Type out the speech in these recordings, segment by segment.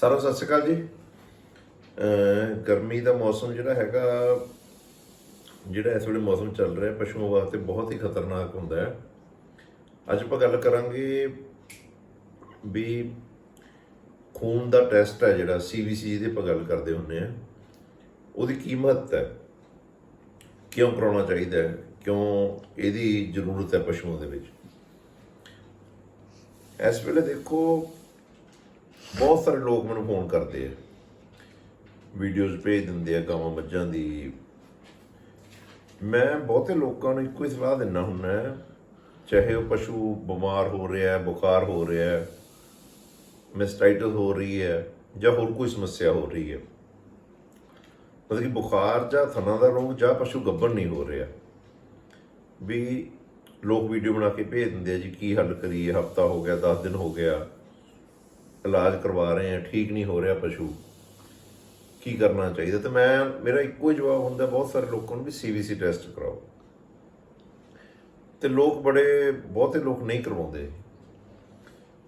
ਸਾਰਿਆਂ ਸਤਿ ਸ਼੍ਰੀ ਅਕਾਲ ਜੀ। ਗਰਮੀ ਦਾ ਮੌਸਮ ਜਿਹੜਾ ਹੈਗਾ, ਜਿਹੜਾ ਇਸ ਵੇਲੇ ਮੌਸਮ ਚੱਲ ਰਿਹਾ, ਪਸ਼ੂਆਂ ਵਾਸਤੇ ਬਹੁਤ ਹੀ ਖਤਰਨਾਕ ਹੁੰਦਾ ਹੈ। ਅੱਜ ਆਪਾਂ ਗੱਲ ਕਰਾਂਗੇ ਵੀ ਖੂਨ ਦਾ ਟੈਸਟ ਹੈ ਜਿਹੜਾ ਸੀਬੀਸੀ ਦੀ ਆਪਾਂ ਗੱਲ ਕਰਦੇ ਹੁੰਨੇ ਆ ਉਹਦੀ ਕੀਮਤ ਹੈ? ਕਿਉਂ ਕਰਾਉਣਾ ਚਾਹੀਦਾ ਹੈ? ਕਿਉਂ ਇਹਦੀ ਜ਼ਰੂਰਤ ਹੈ ਪਸ਼ੂਆਂ ਦੇ ਵਿੱਚ? ਇਸ ਵੇਲੇ ਦੇਖੋ ਬਹੁਤ ਸਾਰੇ ਲੋਕ ਮੈਨੂੰ ਫੋਨ ਕਰਦੇ ਆ। ਵੀਡੀਓਜ਼ ਭੇਜ ਦਿੰਦੇ ਆ ਗਾਵਾਂ ਮੱਝਾਂ ਦੀ। ਮੈਂ ਬਹੁਤੇ ਲੋਕਾਂ ਨੂੰ ਇੱਕੋ ਹੀ ਸਲਾਹ ਦਿੰਦਾ ਹੁੰਦਾ ਚਾਹੇ ਉਹ ਪਸ਼ੂ ਬਿਮਾਰ ਹੋ ਰਿਹਾ ਹੈ, ਬੁਖਾਰ ਹੋ ਰਿਹਾ ਹੈ ਮਿਸਟਾਈਟਸ ਹੋ ਰਹੀ ਹੈ, ਜਾਂ ਹੋਰ ਕੋਈ ਸਮੱਸਿਆ ਹੋ ਰਹੀ ਹੈ। ਮਤਲਬ ਕਿ ਬੁਖਾਰ ਜਾਂ ਥਣਾ ਦਾ ਰੋਗ ਜਾਂ ਪਸ਼ੂ ਗੱਭਣ ਨਹੀਂ ਹੋ ਰਿਹਾ। ਵੀ ਲੋਕ ਵੀਡੀਓ ਬਣਾ ਕੇ ਭੇਜ ਦਿੰਦੇ ਆ ਜੀ, ਕੀ ਹੱਲ ਕਰੀਏ, ਹਫਤਾ ਹੋ ਗਿਆ 10 ਦਿਨ ਹੋ ਗਿਆ। ਇਲਾਜ ਕਰਵਾ ਰਹੇ ਆ ਠੀਕ ਨਹੀਂ ਹੋ ਰਿਹਾ ਪਸ਼ੂ। ਕੀ ਕਰਨਾ ਚਾਹੀਦਾ? ਤੇ ਮੈਂ, ਮੇਰਾ ਇੱਕੋ ਹੀ ਜਵਾਬ ਹੁੰਦਾ, ਬਹੁਤ ਸਾਰੇ ਲੋਕਾਂ ਨੂੰ ਵੀ ਸੀਵੀਸੀ ਟੈਸਟ ਕਰਾਓ। ਤੇ ਲੋਕ ਬੜੇ, ਬਹੁਤੇ ਲੋਕ ਨਹੀਂ ਕਰਵਾਉਂਦੇ।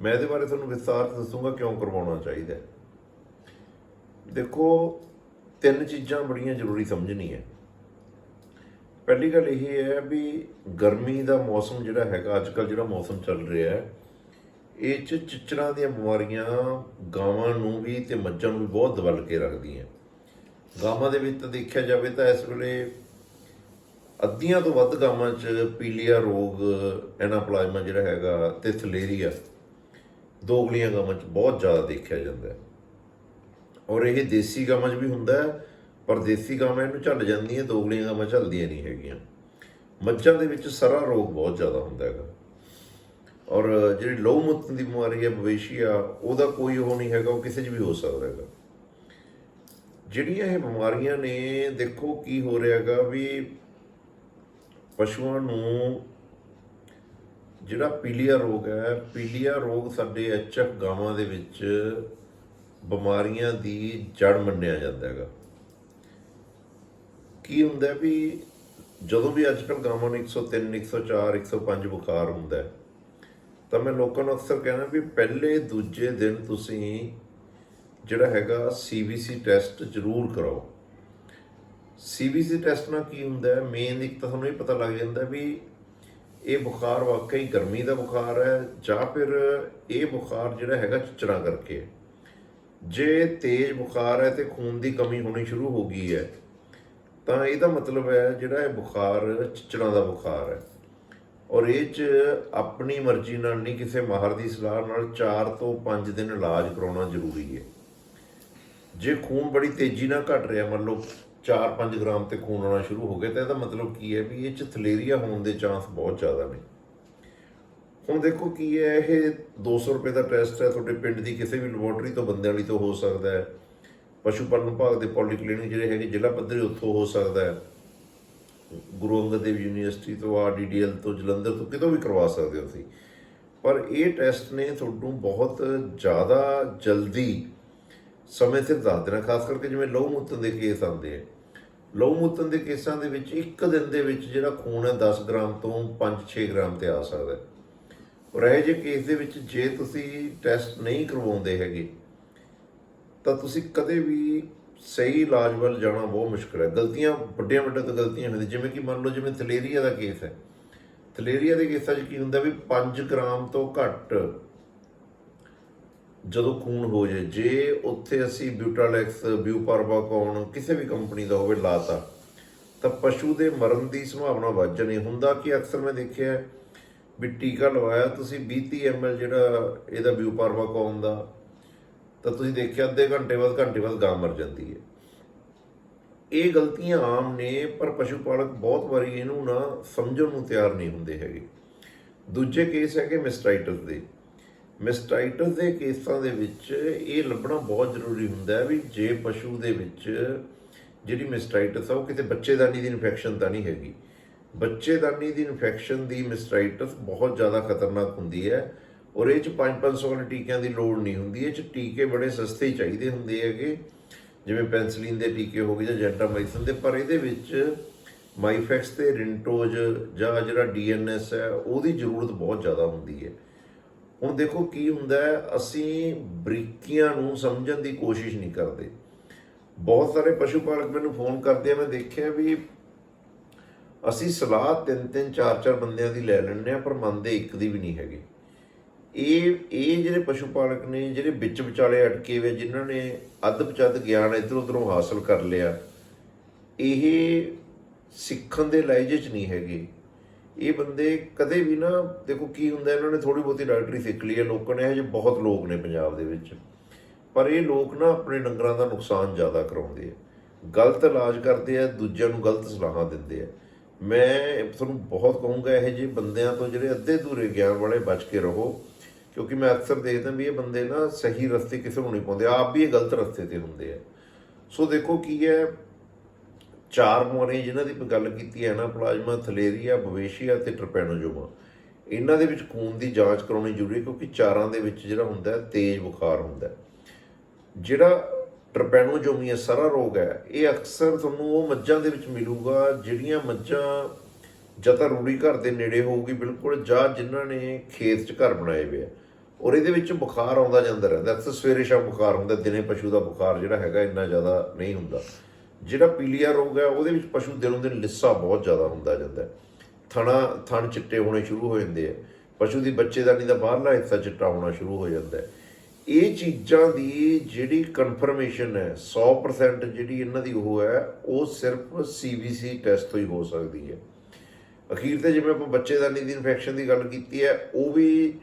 ਮੈਂ ਇਹਦੇ ਬਾਰੇ ਤੁਹਾਨੂੰ ਵਿਸਥਾਰ ਚ ਦੱਸੂਗਾ ਕਿਉਂ ਕਰਵਾਉਣਾ ਚਾਹੀਦਾ। ਦੇਖੋ, ਤਿੰਨ ਚੀਜ਼ਾਂ ਬੜੀਆਂ ਜ਼ਰੂਰੀ ਸਮਝਣੀ ਹੈ ਪਹਿਲੀ ਗੱਲ ਇਹ ਹੈ ਵੀ ਗਰਮੀ ਦਾ ਮੌਸਮ ਜਿਹੜਾ ਹੈਗਾ ਅੱਜ ਕੱਲ ਜਿਹੜਾ ਮੌਸਮ ਚੱਲ ਰਿਹਾ ਹੈ ਇਹ ਚ ਚਿਚੜਾਂ ਦੀਆਂ ਬਿਮਾਰੀਆਂ ਗਾਵਾਂ ਨੂੰ ਵੀ ਤੇ ਮੱਝਾਂ ਨੂੰ ਵੀ ਬਹੁਤ ਦਬਲ ਕੇ ਰੱਖਦੀਆਂ ਗਾਵਾਂ ਦੇ ਵਿੱਚ ਤਾਂ ਦੇਖਿਆ ਜਾਵੇ ਤਾਂ ਇਸ ਵੇਲੇ ਅੱਧੀਆਂ ਤੋਂ ਵੱਧ ਗਾਵਾਂ 'ਚ ਪੀਲੀਆ ਰੋਗ, ਐਨਾਪਲਾਜ਼ਮਾ ਜਿਹੜਾ ਹੈਗਾ ਤੇ ਥਲੇਰੀਆ ਦੋਗਲੀਆਂ ਗਾਵਾਂ 'ਚ ਬਹੁਤ ਜ਼ਿਆਦਾ ਦੇਖਿਆ ਜਾਂਦਾ ਹੈ। ਔਰ ਇਹ ਦੇਸੀ ਗਾਵਾਂ 'ਚ ਵੀ ਹੁੰਦਾ ਹੈ, ਪਰ ਦੇਸੀ ਗਾਵਾਂ ਇਹਨੂੰ ਝੱਲ ਜਾਂਦੀਆਂ ਦੋਗਲੀਆਂ ਗਾਵਾਂ ਝੱਲਦੀਆਂ ਨਹੀਂ ਹੈਗੀਆਂ। ਮੱਝਾਂ ਦੇ ਵਿੱਚ ਸਰਾ ਰੋਗ ਬਹੁਤ ਜ਼ਿਆਦਾ ਹੁੰਦਾ ਹੈਗਾ। ਔਰ ਜਿਹੜੀ ਲਹੂ ਮੂਤਰ ਦੀ ਬਿਮਾਰੀ ਹੈ ਬਵੇਸ਼ੀਆ ਉਹਦਾ ਕੋਈ ਉਹ ਨਹੀਂ ਹੈਗਾ, ਉਹ ਕਿਸੇ 'ਚ ਵੀ ਹੋ ਸਕਦਾ ਹੈਗਾ। ਜਿਹੜੀਆਂ ਇਹ ਬਿਮਾਰੀਆਂ ਨੇ, ਦੇਖੋ ਕੀ ਹੋ ਰਿਹਾ ਹੈਗਾ ਵੀ ਪਸ਼ੂਆਂ ਨੂੰ ਜਿਹੜਾ ਪੀਲੀਆ ਰੋਗ ਹੈ, ਪੀਲੀਆ ਰੋਗ ਸਾਡੇ ਐਚਐਫ ਗਾਵਾਂ ਦੇ ਵਿੱਚ ਬਿਮਾਰੀਆਂ ਦੀ ਜੜ ਮੰਨਿਆ ਜਾਂਦਾ ਹੈਗਾ। ਕੀ ਹੁੰਦਾ ਵੀ ਜਦੋਂ ਵੀ ਅੱਜ ਕੱਲ੍ਹ ਗਾਵਾਂ ਨੂੰ 103 104 105 ਬੁਖਾਰ ਹੁੰਦਾ ਹੈ ਤਾਂ ਮੈਂ ਲੋਕਾਂ ਨੂੰ ਅਕਸਰ ਕਹਿਣਾ ਵੀ ਪਹਿਲੇ ਦੂਜੇ ਦਿਨ ਤੁਸੀਂ ਜਿਹੜਾ ਹੈਗਾ ਸੀਬੀਸੀ ਟੈਸਟ ਜ਼ਰੂਰ ਕਰਾਓ। ਸੀਬੀਸੀ ਟੈਸਟ ਨਾਲ ਕੀ ਹੁੰਦਾ ਹੈ? ਮੇਨ ਇੱਕ ਤਾਂ ਤੁਹਾਨੂੰ ਇਹ ਪਤਾ ਲੱਗ ਜਾਂਦਾ ਵੀ ਇਹ ਬੁਖਾਰ ਵਾਕਈ ਗਰਮੀ ਦਾ ਬੁਖਾਰ ਹੈ ਜਾਂ ਫਿਰ ਇਹ ਬੁਖਾਰ ਜਿਹੜਾ ਹੈਗਾ ਚਿਚੜਾਂ ਕਰਕੇ। ਜੇ ਤੇਜ਼ ਬੁਖਾਰ ਹੈ ਤੇ ਖੂਨ ਦੀ ਕਮੀ ਹੋਣੀ ਸ਼ੁਰੂ ਹੋ ਗਈ ਹੈ, ਤਾਂ ਇਹਦਾ ਮਤਲਬ ਹੈ ਜਿਹੜਾ ਇਹ ਬੁਖਾਰ ਚਿਚੜਾਂ ਦਾ ਬੁਖਾਰ ਹੈ। ਔਰ ਇਹ ਚ ਆਪਣੀ ਮਰਜ਼ੀ ਨਾਲ ਨਹੀਂ ਕਿਸੇ ਮਾਹਰ ਦੀ ਸਲਾਹ ਨਾਲ 4 ਤੋਂ 5 ਦਿਨ ਇਲਾਜ ਕਰਾਉਣਾ ਜ਼ਰੂਰੀ ਹੈ। ਜੇ ਖੂਨ ਬੜੀ ਤੇਜ਼ੀ ਨਾਲ ਘਟ ਰਿਹਾ, ਮੰਨ ਲਓ 4-5 ਗ੍ਰਾਮ ਤੇ ਖੂਨ ਆਉਣਾ ਸ਼ੁਰੂ ਹੋ ਗਿਆ, ਤਾਂ ਇਹਦਾ ਮਤਲਬ ਕੀ ਹੈ ਵੀ ਇਹ ਚ ਥਲੇਰੀਆ ਹੋਣ ਦੇ ਚਾਂਸ ਬਹੁਤ ਜ਼ਿਆਦਾ ਨੇ। ਹੁਣ ਦੇਖੋ ਕੀ ਹੈ, ਇਹ 200 ਰੁਪਏ ਦਾ ਟੈਸਟ ਹੈ, ਤੁਹਾਡੇ ਪਿੰਡ ਦੀ ਕਿਸੇ ਵੀ ਲੈਬੋਰਟਰੀ ਤੋਂ ਬੰਦਿਆਂ ਵਾਲੀ ਤੋਂ ਹੋ ਸਕਦਾ ਹੈ। ਪਸ਼ੂ ਪਾਲਣ ਵਿਭਾਗ ਦੇ ਪੋਲੀਕਲੀਨਿਕ ਜਿਹੜੇ ਹੈਗੇ ਜ਼ਿਲ੍ਹਾ ਪੱਧਰੀ ਉੱਥੋਂ ਹੋ ਸਕਦਾ ਹੈ। ਗੁਰੂ ਅੰਗਦ ਦੇਵ ਯੂਨੀਵਰਸਿਟੀ ਤੋਂ ਆ ਡੀਡੀਐਲ ਤੋਂ ਜਲੰਧਰ ਤੋਂ ਕਿਤੋਂ ਵੀ ਕਰਵਾ ਸਕਦੇ ਹੋ ਤੁਸੀਂ। ਪਰ ਇਹ ਟੈਸਟ ਨੇ ਤੁਹਾਨੂੰ ਬਹੁਤ ਜ਼ਿਆਦਾ ਜਲਦੀ ਸਮੇਂ ਸਿਰ ਦੱਸ ਦੇਣਾ, ਖਾਸ ਕਰਕੇ ਜਿਵੇਂ ਲਹੂ ਮੂਤਰ ਦੇ ਕੇਸ ਆਉਂਦੇ ਆ। ਲਹੂ ਮੂਤਰ ਦੇ ਕੇਸਾਂ ਦੇ ਵਿੱਚ ਇੱਕ ਦਿਨ ਦੇ ਵਿੱਚ ਜਿਹੜਾ ਖੂਨ ਹੈ 10 ਗ੍ਰਾਮ ਤੋਂ 5-6 ਗ੍ਰਾਮ ਤੇ ਆ ਸਕਦਾ ਹੈ। ਔਰ ਇਹ ਜਿਹੇ ਕੇਸ ਦੇ ਵਿੱਚ ਜੇ ਤੁਸੀਂ ਟੈਸਟ ਨਹੀਂ ਕਰਵਾਉਂਦੇ ਹੈਗੇ, ਤਾਂ ਤੁਸੀਂ ਕਦੇ ਵੀ ਸਹੀ ਇਲਾਜ ਵੱਲ ਜਾਣਾ ਬਹੁਤ ਮੁਸ਼ਕਲ ਹੈ। ਗਲਤੀਆਂ, ਵੱਡੀਆਂ ਵੱਡੀਆਂ ਤੋਂ ਗਲਤੀਆਂ ਹੁੰਦੀਆਂ ਜਿਵੇਂ ਕਿ ਮੰਨ ਲਓ, ਜਿਵੇਂ ਥਲੇਰੀਆ ਦਾ ਕੇਸ ਹੈ। ਥਲੇਰੀਆ ਦੇ ਕੇਸਾਂ 'ਚ ਕੀ ਹੁੰਦਾ ਵੀ 5 ਗ੍ਰਾਮ ਤੋਂ ਘੱਟ ਜਦੋਂ ਖੂਨ ਹੋ ਜੇ ਜੇ ਉੱਥੇ ਅਸੀਂ ਬਿਊਟਾਲੈਕਸ ਬਿਊਪਰਬਾਕੌਨ ਕਿਸੇ ਵੀ ਕੰਪਨੀ ਦਾ ਹੋਵੇ ਲਾਤਾ, ਤਾਂ ਪਸ਼ੂ ਦੇ ਮਰਨ ਦੀ ਸੰਭਾਵਨਾ ਵੱਧ ਜਾਣੀ। ਹੁੰਦਾ ਕਿ ਅਕਸਰ ਮੈਂ ਦੇਖਿਆ ਵੀ ਟੀਕਾ ਲਵਾਇਆ, ਤੁਸੀਂ 20 ml ਜਿਹੜਾ ਇਹਦਾ ਬਿਊਪਰਬਾਕੌਨ ਦਾ ਤਾਂ ਤੁਸੀਂ ਦੇਖਿਆ ਅੱਧੇ ਘੰਟੇ ਬਾਅਦ ਘੰਟੇ ਬਾਅਦ ਗਾਂ ਮਰ ਜਾਂਦੀ ਹੈ। ਇਹ ਗਲਤੀਆਂ ਆਮ ਨੇ, ਪਰ ਪਸ਼ੂ ਪਾਲਕ ਬਹੁਤ ਵਾਰੀ ਇਹਨੂੰ ਨਾ ਸਮਝਣ ਨੂੰ ਤਿਆਰ ਨਹੀਂ ਹੁੰਦੇ ਹੈਗੇ। ਦੂਜੇ ਕੇਸ ਹੈਗੇ ਮਿਸਟਾਈਟਸ ਦੇ। ਮਿਸਟਾਈਟਸ ਦੇ ਕੇਸਾਂ ਦੇ ਵਿੱਚ ਇਹ ਲੱਭਣਾ ਬਹੁਤ ਜ਼ਰੂਰੀ ਹੁੰਦਾ ਹੈ ਵੀ ਜੇ ਪਸ਼ੂ ਦੇ ਵਿੱਚ ਜਿਹੜੀ ਮਿਸਟਾਈਟਸ ਆ, ਉਹ ਕਿਤੇ ਬੱਚੇਦਾਨੀ ਦੀ ਇਨਫੈਕਸ਼ਨ ਤਾਂ ਨਹੀਂ ਹੈਗੀ। ਬੱਚੇਦਾਨੀ ਦੀ ਇਨਫੈਕਸ਼ਨ ਦੀ ਮਿਸਟਾਈਟਸ ਬਹੁਤ ਜ਼ਿਆਦਾ ਖਤਰਨਾਕ ਹੁੰਦੀ ਹੈ। ਔਰ ਇਹ ਚ 5-500 ਵਾਲੇ ਟੀਕਿਆਂ ਦੀ ਲੋੜ ਨਹੀਂ ਹੁੰਦੀ। ਇਹ ਚ ਟੀਕੇ ਬੜੇ ਸਸਤੇ ਹੀ ਚਾਹੀਦੇ ਹੁੰਦੇ ਹੈਗੇ। ਜਿਵੇਂ ਪੈਨਸਲਿਨ ਦੇ ਟੀਕੇ ਹੋ ਗਏ ਜਾਂ ਜੈਂਟਾਮਾਈਸਿਨ ਦੇ। ਪਰ ਇਹਦੇ ਵਿੱਚ ਮਾਈਫੈਕਸ ਤੇ ਰਿੰਟੋਜ ਜਾਂ ਜਿਹੜਾ ਡੀਐਨਐਸ ਹੈ, ਉਹਦੀ ਜ਼ਰੂਰਤ ਬਹੁਤ ਜ਼ਿਆਦਾ ਹੁੰਦੀ ਹੈ। ਹੁਣ ਦੇਖੋ ਕੀ ਹੁੰਦਾ ਹੈ, ਅਸੀਂ ਬਰੀਕੀਆਂ ਨੂੰ ਸਮਝਣ ਦੀ ਕੋਸ਼ਿਸ਼ ਨਹੀਂ ਕਰਦੇ। ਬਹੁਤ ਸਾਰੇ ਪਸ਼ੂ ਪਾਲਕ ਮੈਨੂੰ ਫੋਨ ਕਰਦੇ ਆ, ਮੈਂ ਦੇਖਿਆ ਵੀ ਅਸੀਂ ਸਲਾਹ ਤਿੰਨ ਤਿੰਨ ਚਾਰ ਚਾਰ ਬੰਦਿਆਂ ਦੀ ਲੈ ਲੈਂਦੇ ਆ ਪਰ ਮੰਨਦੇ ਇੱਕ ਦੀ ਵੀ ਨਹੀਂ ਹੈਗੇ। ਇਹ ਇਹ ਜਿਹੜੇ ਪਸ਼ੂ ਪਾਲਕ ਨੇ, ਜਿਹੜੇ ਵਿੱਚ ਵਿਚਾਲੇ ਅਟਕੇ ਹੋਏ, ਜਿਨ੍ਹਾਂ ਨੇ ਅੱਧ ਪਚੱਧ ਗਿਆਨ ਇੱਧਰ ਉੱਧਰੋਂ ਹਾਸਲ ਕਰ ਲਿਆ, ਇਹ ਸਿੱਖਣ ਦੇ ਲਾਇਜੇ ਚ ਨਹੀਂ ਹੈਗੇ। ਇਹ ਬੰਦੇ ਕਦੇ ਵੀ ਨਾ, ਦੇਖੋ ਕੀ ਹੁੰਦਾ, ਇਹਨਾਂ ਨੇ ਥੋੜੀ ਬਹੁਤੀ ਡਾਕਟਰੀ ਸਿੱਖ ਲਈ ਹੈ, ਲੋਕਾਂ ਨੇ, ਇਹ ਜਿਹੇ ਬਹੁਤ ਲੋਕ ਨੇ ਪੰਜਾਬ ਦੇ ਵਿੱਚ। ਪਰ ਇਹ ਲੋਕ ਨਾ ਆਪਣੇ ਡੰਗਰਾਂ ਦਾ ਨੁਕਸਾਨ ਜ਼ਿਆਦਾ ਕਰਾਉਂਦੇ ਆ। ਗਲਤ ਇਲਾਜ ਕਰਦੇ ਆ, ਦੂਜਿਆਂ ਨੂੰ ਗਲਤ ਸਲਾਹਾਂ ਦਿੰਦੇ ਆ। ਮੈਂ ਤੁਹਾਨੂੰ ਬਹੁਤ ਕਹੂੰਗਾ, ਇਹ ਜਿਹੇ ਬੰਦਿਆਂ ਤੋਂ ਜਿਹੜੇ ਅੱਧੇ ਦੂਰੇ ਗਿਆਨ ਵਾਲੇ ਬਚ ਕੇ ਰਹੋ। ਕਿਉਂਕਿ ਮੈਂ ਅਕਸਰ ਦੇਖਦਾ ਵੀ ਇਹ ਬੰਦੇ ਨਾ ਸਹੀ ਰਸਤੇ ਕਿਸੇ ਨੂੰ ਨਹੀਂ ਪਾਉਂਦੇ, ਆਪ ਵੀ ਇਹ ਗਲਤ ਰਸਤੇ ਤੇ ਹੁੰਦੇ ਆ। ਸੋ ਦੇਖੋ ਕੀ ਹੈ, ਚਾਰ ਬਿਮਾਰੀਆਂ ਜਿਨ੍ਹਾਂ ਦੀ ਗੱਲ ਕੀਤੀ ਹੈ ਨਾ, ਪਲਾਜ਼ਮਾ, ਥਲੇਰੀਆ, ਬਵੇਸ਼ੀਆ ਤੇ ਟਰਪੈਨੋਜੋਮਾ, ਇਹਨਾਂ ਦੇ ਵਿੱਚ ਖੂਨ ਦੀ ਜਾਂਚ ਕਰਾਉਣੀ ਜ਼ਰੂਰੀ ਹੈ ਕਿਉਂਕਿ ਚਾਰਾਂ ਦੇ ਵਿੱਚ ਜਿਹੜਾ ਹੁੰਦਾ ਤੇਜ਼ ਬੁਖਾਰ ਹੁੰਦਾ ਹੈ। ਜਿਹੜਾ ਟ੍ਰਪੈਨੋਜੋਮੀਆ ਸਾਰਾ ਰੋਗ ਹੈ, ਇਹ ਅਕਸਰ ਤੁਹਾਨੂੰ ਉਹ ਮੱਝਾਂ ਦੇ ਵਿੱਚ ਮਿਲੂਗਾ, ਜਿਹੜੀਆਂ ਮੱਝਾਂ ਜਾਂ ਤਾਂ ਰੂੜੀ ਘਰ ਦੇ ਨੇੜੇ ਹੋਊਗੀ ਬਿਲਕੁਲ, ਜਾਂ ਜਿਨ੍ਹਾਂ ਨੇ ਖੇਤ 'ਚ ਘਰ ਬਣਾਏ ਹੋਏ ਆ। ਔਰ ਇਹਦੇ ਵਿੱਚ ਬੁਖਾਰ ਆਉਂਦਾ ਜਾਂਦਾ ਰਹਿੰਦਾ ਅਕਸਰ ਸਵੇਰੇ ਸ਼ਾਮ ਬੁਖਾਰ ਹੁੰਦਾ, ਦਿਨੇ ਪਸ਼ੂ ਦਾ ਬੁਖਾਰ ਜਿਹੜਾ ਹੈਗਾ ਇੰਨਾ ਜ਼ਿਆਦਾ ਨਹੀਂ ਹੁੰਦਾ। ਜਿਹੜਾ ਪੀਲੀਆ ਰੋਗ ਹੈ, ਉਹਦੇ ਵਿੱਚ ਪਸ਼ੂ ਦਿਨੋਂ ਦਿਨ ਲਿੱਸਾ ਬਹੁਤ ਜ਼ਿਆਦਾ ਹੁੰਦਾ ਜਾਂਦਾ ਥਣਾ, ਥਣ ਚਿੱਟੇ ਹੋਣੇ ਸ਼ੁਰੂ ਹੋ ਜਾਂਦੇ ਆ ਪਸ਼ੂ ਦੀ ਬੱਚੇਦਾਨੀ ਦਾ ਬਾਹਰਲਾ ਹਿੱਸਾ ਚਿੱਟਾ ਹੋਣਾ ਸ਼ੁਰੂ ਹੋ ਜਾਂਦਾ ਹੈ। ਇਹ ਚੀਜ਼ਾਂ ਦੀ ਜਿਹੜੀ ਕਨਫਰਮੇਸ਼ਨ ਹੈ 100% ਜਿਹੜੀ ਇਹਨਾਂ ਦੀ ਉਹ ਹੈ, ਉਹ ਸਿਰਫ ਸੀਬੀਸੀ ਟੈਸਟ ਤੋਂ ਹੀ ਹੋ ਸਕਦੀ ਹੈ। ਅਖੀਰ ਤੇ ਜਿਵੇਂ ਆਪਾਂ ਬੱਚੇਦਾਨੀ ਦੀ ਇਨਫੈਕਸ਼ਨ ਦੀ ਗੱਲ ਕੀਤੀ ਹੈ, ਉਹ ਵੀ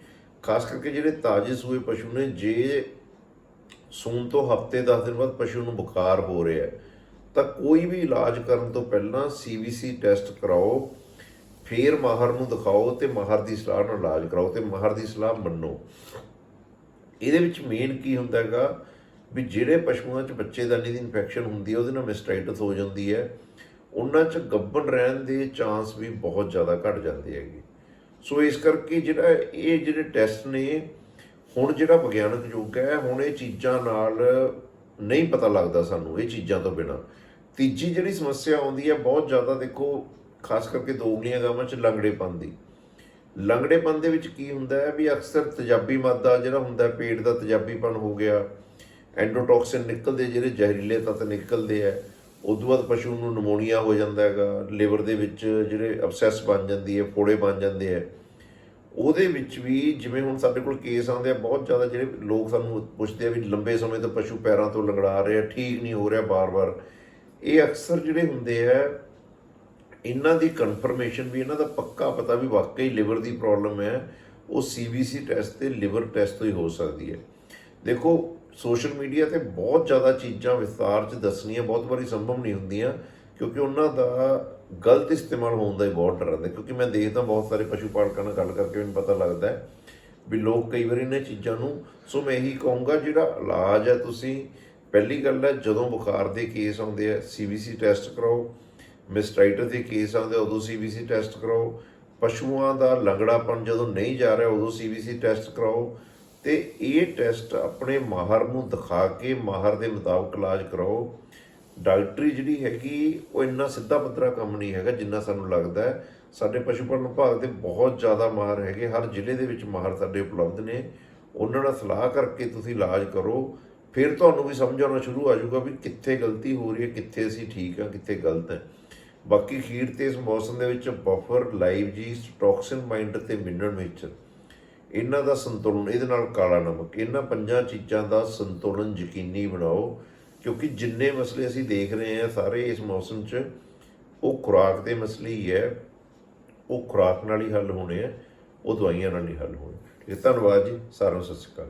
ਖਾਸ ਕਰਕੇ ਜਿਹੜੇ ਤਾਜ਼ੇ ਸੂਏ ਪਸ਼ੂ ਨੇ, ਜੇ ਸੂਣ ਤੋਂ ਹਫ਼ਤੇ 10 ਦਿਨ ਬਾਅਦ ਪਸ਼ੂ ਨੂੰ ਬੁਖਾਰ ਹੋ ਰਿਹਾ ਹੈ, ਤਾਂ ਕੋਈ ਵੀ ਇਲਾਜ ਕਰਨ ਤੋਂ ਪਹਿਲਾਂ ਸੀਬੀਸੀ ਟੈਸਟ ਕਰਾਓ, ਫਿਰ ਮਾਹਰ ਨੂੰ ਦਿਖਾਓ ਤੇ ਮਾਹਰ ਦੀ ਸਲਾਹ ਨਾਲ ਇਲਾਜ ਕਰਾਓ ਤੇ ਮਾਹਰ ਦੀ ਸਲਾਹ ਮੰਨੋ। ਇਹਦੇ ਵਿੱਚ ਮੇਨ ਕੀ ਹੁੰਦਾ ਹੈਗਾ ਵੀ ਜਿਹੜੇ ਪਸ਼ੂਆਂ 'ਚ ਬੱਚੇਦਾਨੀ ਦੀ ਇਨਫੈਕਸ਼ਨ ਹੁੰਦੀ ਹੈ, ਉਹਦੇ ਨਾਲ ਮਿਸਟਾਈਟਸ ਹੋ ਜਾਂਦੀ ਹੈ, ਉਹਨਾਂ 'ਚ ਗੱਭਣ ਰਹਿਣ ਦੇ ਚਾਂਸ ਵੀ ਬਹੁਤ ਜ਼ਿਆਦਾ ਘਟ ਜਾਂਦੇ ਹੈਗੇ। ਸੋ ਇਸ ਕਰਕੇ ਜਿਹੜਾ ਇਹ ਜਿਹੜੇ ਟੈਸਟ ਨੇ, ਹੁਣ ਜਿਹੜਾ ਵਿਗਿਆਨਕ ਯੁੱਗ ਹੈ, ਹੁਣ ਇਹ ਚੀਜ਼ਾਂ ਨਾਲ ਨਹੀਂ ਪਤਾ ਲੱਗਦਾ ਸਾਨੂੰ, ਇਹ ਚੀਜ਼ਾਂ ਤੋਂ ਬਿਨਾ। ਤੀਜੀ ਜਿਹੜੀ ਸਮੱਸਿਆ ਆਉਂਦੀ ਹੈ, ਬਹੁਤ ਜ਼ਿਆਦਾ ਦੇਖੋ, ਖਾਸ ਕਰਕੇ ਦੋ ਉਂਗਲੀਆਂ ਗਾਵਾਂ 'ਚ ਲੰਗੜੇਪਨ ਦੀ। ਲੰਗੜੇਪਨ ਦੇ ਵਿੱਚ ਕੀ ਹੁੰਦਾ ਹੈ ਵੀ ਅਕਸਰ ਤਜਾਬੀ ਮਾਦਾ ਜਿਹੜਾ ਹੁੰਦਾ, ਪੇਟ ਦਾ ਤਜਾਬੀਪਨ ਹੋ ਗਿਆ, ਐਂਡੋਟੌਕਸਿਨ ਨਿਕਲਦੇ ਜਿਹੜੇ ਜ਼ਹਿਰੀਲੇ ਤੱਤ ਨਿਕਲਦੇ ਆ ਉਦੋਂ ਬਾਅਦ ਪਸ਼ੂ ਨੂੰ ਨਮੋਨੀਆ ਹੋ ਜਾਂਦਾ ਹੈਗਾ, ਲਿਵਰ ਦੇ ਵਿੱਚ ਜਿਹੜੇ ਅਬਸੈਸ ਬਣ ਜਾਂਦੀ ਹੈ, ਫੋੜੇ ਬਣ ਜਾਂਦੇ ਆ ਉਹਦੇ ਵਿੱਚ ਵੀ ਜਿਵੇਂ ਹੁਣ ਸਾਡੇ ਕੋਲ ਕੇਸ ਆਉਂਦੇ ਆ, ਬਹੁਤ ਜ਼ਿਆਦਾ ਜਿਹੜੇ ਲੋਕ ਸਾਨੂੰ ਪੁੱਛਦੇ ਆ ਵੀ ਲੰਬੇ ਸਮੇਂ ਤੋਂ ਪਸ਼ੂ ਪੈਰਾਂ ਤੋਂ ਲੰਗੜਾ ਰਹੇ ਆ ਠੀਕ ਨਹੀਂ ਹੋ ਰਿਹਾ ਬਾਰ-ਬਾਰ। ਇਹ ਅਕਸਰ ਜਿਹੜੇ ਹੁੰਦੇ ਆ, ਇਹਨਾਂ ਦੀ ਕਨਫਰਮੇਸ਼ਨ ਵੀ ਇਹਨਾਂ ਦਾ ਪੱਕਾ ਪਤਾ ਵੀ ਵਾਕਈ ਲਿਵਰ ਦੀ ਪ੍ਰੋਬਲਮ ਹੈ, ਉਹ ਸੀਬੀਸੀ ਟੈਸਟ ਤੇ ਲਿਵਰ ਟੈਸਟ ਤੋਂ ਹੀ ਹੋ ਸਕਦੀ ਹੈ। ਦੇਖੋ ਸੋਸ਼ਲ ਮੀਡੀਆ ਤੇ ਬਹੁਤ ਜ਼ਿਆਦਾ ਚੀਜ਼ਾਂ ਵਿਸਤਾਰ 'ਚ ਦੱਸਣੀਆਂ ਬਹੁਤ ਵਾਰੀ ਸੰਭਵ ਨਹੀਂ ਹੁੰਦੀਆਂ ਕਿਉਂਕਿ ਉਹਨਾਂ ਦਾ ਗਲਤ ਇਸਤੇਮਾਲ ਹੋਣ ਦਾ ਹੀ ਬਹੁਤ ਡਰ ਰਹਿੰਦਾ। ਕਿਉਂਕਿ ਮੈਂ ਦੇਖਦਾ ਬਹੁਤ ਸਾਰੇ ਪਸ਼ੂ ਪਾਲਕਾਂ ਨਾਲ ਗੱਲ ਕਰਕੇ ਮੈਨੂੰ ਪਤਾ ਲੱਗਦਾ ਹੈ ਵੀ ਲੋਕ ਕਈ ਵਾਰੀ ਇਹਨਾਂ ਚੀਜ਼ਾਂ ਨੂੰ ਸੋ ਮੈਂ ਇਹੀ ਕਹੂੰਗਾ ਜਿਹੜਾ ਇਲਾਜ ਹੈ ਤੁਸੀਂ ਪਹਿਲੀ ਗੱਲ ਹੈ ਜਦੋਂ ਬੁਖਾਰ ਦੇ ਕੇਸ ਆਉਂਦੇ ਆ ਸੀਬੀਸੀ ਟੈਸਟ ਕਰਾਓ ਮਿਸਟਾਈਟਸ ਦੇ ਕੇਸ ਆਉਂਦੇ ਆ, ਉਦੋਂ ਸੀਬੀਸੀ ਟੈਸਟ ਕਰਾਓ ਪਸ਼ੂਆਂ ਦਾ ਲੰਗੜਾਪਣ ਜਦੋਂ ਨਹੀਂ ਜਾ ਰਿਹਾ ਉਦੋਂ ਸੀਬੀਸੀ ਟੈਸਟ ਕਰਾਓ ਤੇ ਇਹ ਟੈਸਟ ਆਪਣੇ ਮਾਹਰ ਨੂੰ ਦਿਖਾ ਕੇ ਮਾਹਰ ਦੇ ਮੁਤਾਬਕ ਇਲਾਜ ਕਰਾਓ। ਡਾਕਟਰੀ ਜਿਹੜੀ ਹੈਗੀ, ਉਹ ਇੰਨਾ ਸਿੱਧਾ ਪੱਧਰਾ ਕੰਮ ਨਹੀਂ ਹੈਗਾ ਜਿੰਨਾ ਸਾਨੂੰ ਲੱਗਦਾ ਹੈ। ਸਾਡੇ ਪਸ਼ੂ ਪਾਲਣ ਵਿਭਾਗ ਦੇ ਬਹੁਤ ਜ਼ਿਆਦਾ ਮਾਹਰ ਹੈਗੇ, ਹਰ ਜ਼ਿਲ੍ਹੇ ਦੇ ਵਿੱਚ ਮਾਹਰ ਸਾਡੇ ਉਪਲਬਧ ਨੇ। ਉਹਨਾਂ ਨਾਲ ਸਲਾਹ ਕਰਕੇ ਤੁਸੀਂ ਇਲਾਜ ਕਰੋ। ਫਿਰ ਤੁਹਾਨੂੰ ਵੀ ਸਮਝ ਆਉਣਾ ਸ਼ੁਰੂ ਆ ਜਾਊਗਾ ਵੀ ਕਿੱਥੇ ਗਲਤੀ ਹੋ ਰਹੀ ਹੈ, ਕਿੱਥੇ ਅਸੀਂ ਠੀਕ ਆ ਕਿੱਥੇ ਗਲਤ ਹੈ। ਬਾਕੀ ਖੀਰ ਤੇ ਇਸ ਮੌਸਮ ਦੇ ਵਿੱਚ buffer live G toxin mind ਤੇ ਮਿਨਰਲ ਮਿਕਸਚਰ ਇਹਨਾਂ ਦਾ ਸੰਤੁਲਨ, ਇਹਦੇ ਨਾਲ ਕਾਲਾ ਨਮਕ, ਇਹਨਾਂ ਪੰਜਾਂ ਚੀਜ਼ਾਂ ਦਾ ਸੰਤੁਲਨ ਯਕੀਨੀ ਬਣਾਓ, ਕਿਉਂਕਿ ਜਿੰਨੇ ਮਸਲੇ ਅਸੀਂ ਦੇਖ ਰਹੇ ਹਾਂ ਸਾਰੇ ਇਸ ਮੌਸਮ 'ਚ, ਉਹ ਖੁਰਾਕ ਦੇ ਮਸਲੇ ਹੀ ਹੈ, ਉਹ ਖੁਰਾਕ ਨਾਲ ਹੀ ਹੱਲ ਹੋਣੇ ਆ, ਉਹ ਦਵਾਈਆਂ ਨਾਲ ਨਹੀਂ ਹੱਲ ਹੋਣੇ ਠੀਕ ਹੈ ਧੰਨਵਾਦ ਜੀ, ਸਾਰਿਆਂ ਨੂੰ ਸਤਿ ਸ਼੍ਰੀ ਅਕਾਲ